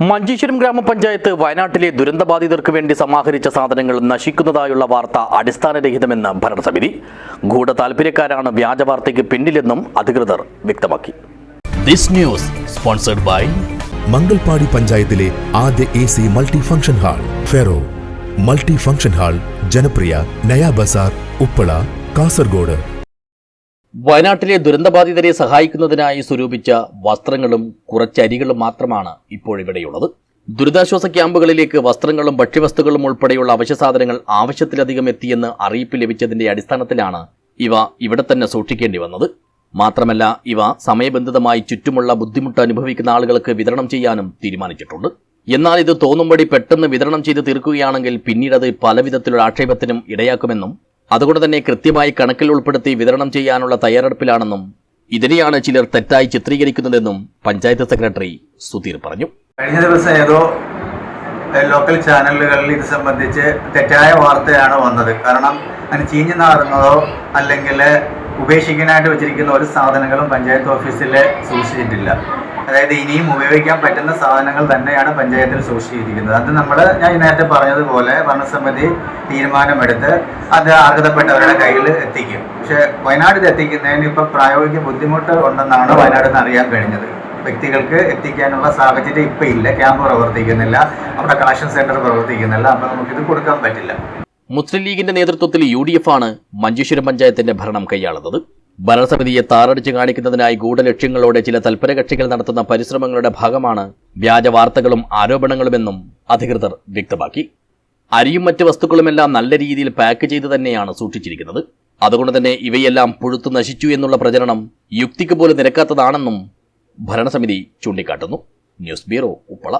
മഞ്ചേശ്വരം ഗ്രാമപഞ്ചായത്ത് വയനാട്ടിലെ ദുരന്തബാധിതർക്ക് വേണ്ടി സമാഹരിച്ച സാധനങ്ങൾ നശിക്കുന്നതായുള്ള വാർത്ത അടിസ്ഥാനരഹിതമെന്ന് ഭരണസമിതി. ഗൂഢ താൽപര്യക്കാരാണ് വ്യാജ വാർത്തയ്ക്ക് പിന്നിലെന്നും അധികൃതർ വ്യക്തമാക്കി. This news sponsored by Mangalpady പഞ്ചായത്തിലെ ആദ്യ A C multi function hall ferro. Multi function hall ജനപ്രിയ നയാ ബസാർ ഉപ്പള കാസർഗോഡ്. വയനാട്ടിലെ ദുരന്തബാധിതരെ സഹായിക്കുന്നതിനായി സ്വരൂപിച്ച വസ്ത്രങ്ങളും കുറച്ചരികളും മാത്രമാണ് ഇപ്പോൾ ഇവിടെയുള്ളത്. ദുരിതാശ്വാസ ക്യാമ്പുകളിലേക്ക് വസ്ത്രങ്ങളും ഭക്ഷ്യവസ്തുക്കളും ഉൾപ്പെടെയുള്ള അവശ്യസാധനങ്ങൾ ആവശ്യത്തിലധികം എത്തിയെന്ന് അറിയിപ്പ് ലഭിച്ചതിന്റെ അടിസ്ഥാനത്തിലാണ് ഇവ ഇവിടെ തന്നെ സൂക്ഷിക്കേണ്ടി വന്നത്. മാത്രമല്ല ഇവ സമയബന്ധിതമായി ചുറ്റുമുള്ള ബുദ്ധിമുട്ട് അനുഭവിക്കുന്ന ആളുകൾക്ക് വിതരണം ചെയ്യാനും തീരുമാനിച്ചിട്ടുണ്ട്. എന്നാൽ ഇത് തോന്നുംപടി പെട്ടെന്ന് വിതരണം ചെയ്ത് തീർക്കുകയാണെങ്കിൽ പിന്നീട് പിന്നീടത് പലവിധത്തിലുള്ള ആക്ഷേപത്തിനും ഇടയാക്കുമെന്നും അതുകൊണ്ട് തന്നെ കൃത്യമായി കണക്കിൽ ഉൾപ്പെടുത്തി വിതരണം ചെയ്യാനുള്ള തയ്യാറെടുപ്പിലാണെന്നും ഇതിനെയാണ് ചിലർ തെറ്റായി ചിത്രീകരിക്കുന്നതെന്നും പഞ്ചായത്ത് സെക്രട്ടറി സുധീർ പറഞ്ഞു. കഴിഞ്ഞ ദിവസം ഏതോ ലോക്കൽ ചാനലുകളിൽ ഇത് സംബന്ധിച്ച് തെറ്റായ വാർത്തയാണ് വന്നത്. കാരണം അതിന് ചീഞ്ഞു നാറുന്നതോ അല്ലെങ്കിൽ ഉപേക്ഷിക്കാനായിട്ട് വെച്ചിരിക്കുന്ന ഒരു സാധനങ്ങളും പഞ്ചായത്ത് ഓഫീസിൽ സൂക്ഷിച്ചിട്ടില്ല. അതായത് ഇനിയും ഉപയോഗിക്കാൻ പറ്റുന്ന സാധനങ്ങൾ തന്നെയാണ് പഞ്ചായത്തിൽ സൂക്ഷിച്ചിരിക്കുന്നത്. അത് നമ്മൾ ഞാൻ നേരത്തെ പറഞ്ഞതുപോലെ ഭരണസമിതി തീരുമാനമെടുത്ത് അത് അർഹതപ്പെട്ടവരുടെ കയ്യിൽ എത്തിക്കും. പക്ഷേ വയനാട് എത്തിക്കുന്നതിന് ഇപ്പോൾ പ്രായോഗിക ബുദ്ധിമുട്ട് ഉണ്ടെന്നാണ് വയനാട് അറിയാൻ കഴിഞ്ഞത്. വ്യക്തികൾക്ക് എത്തിക്കാനുള്ള സാഹചര്യം ഇപ്പം ഇല്ല. ക്യാമ്പ് പ്രവർത്തിക്കുന്നില്ല. അവിടെ കളക്ഷൻ സെന്റർ പ്രവർത്തിക്കുന്നില്ല. അപ്പൊ നമുക്ക് ഇത് കൊടുക്കാൻ പറ്റില്ല. മുസ്ലിം ലീഗിന്റെ നേതൃത്വത്തിൽ യു ഡി എഫ് ആണ് മഞ്ചേശ്വരം പഞ്ചായത്തിന്റെ ഭരണം കൈയാളുന്നത്. ഭരണസമിതിയെ താറടിച്ച് കാണിക്കുന്നതിനായി ഗൂഢലക്ഷ്യങ്ങളോടെ ചില തൽപരകക്ഷികൾ നടത്തുന്ന പരിശ്രമങ്ങളുടെ ഭാഗമാണ് വ്യാജ വാർത്തകളും ആരോപണങ്ങളുമെന്നും അധികൃതർ വ്യക്തമാക്കി. അരിയും മറ്റ് വസ്തുക്കളുമെല്ലാം നല്ല രീതിയിൽ പാക്ക് ചെയ്ത് തന്നെയാണ് സൂക്ഷിച്ചിരിക്കുന്നത്. അതുകൊണ്ട് തന്നെ ഇവയെല്ലാം പുഴുത്തു നശിച്ചു എന്നുള്ള പ്രചരണം യുക്തിക്ക് പോലും നിരക്കാത്തതാണെന്നും ഭരണസമിതി ചൂണ്ടിക്കാട്ടുന്നു. News bureau Uppala.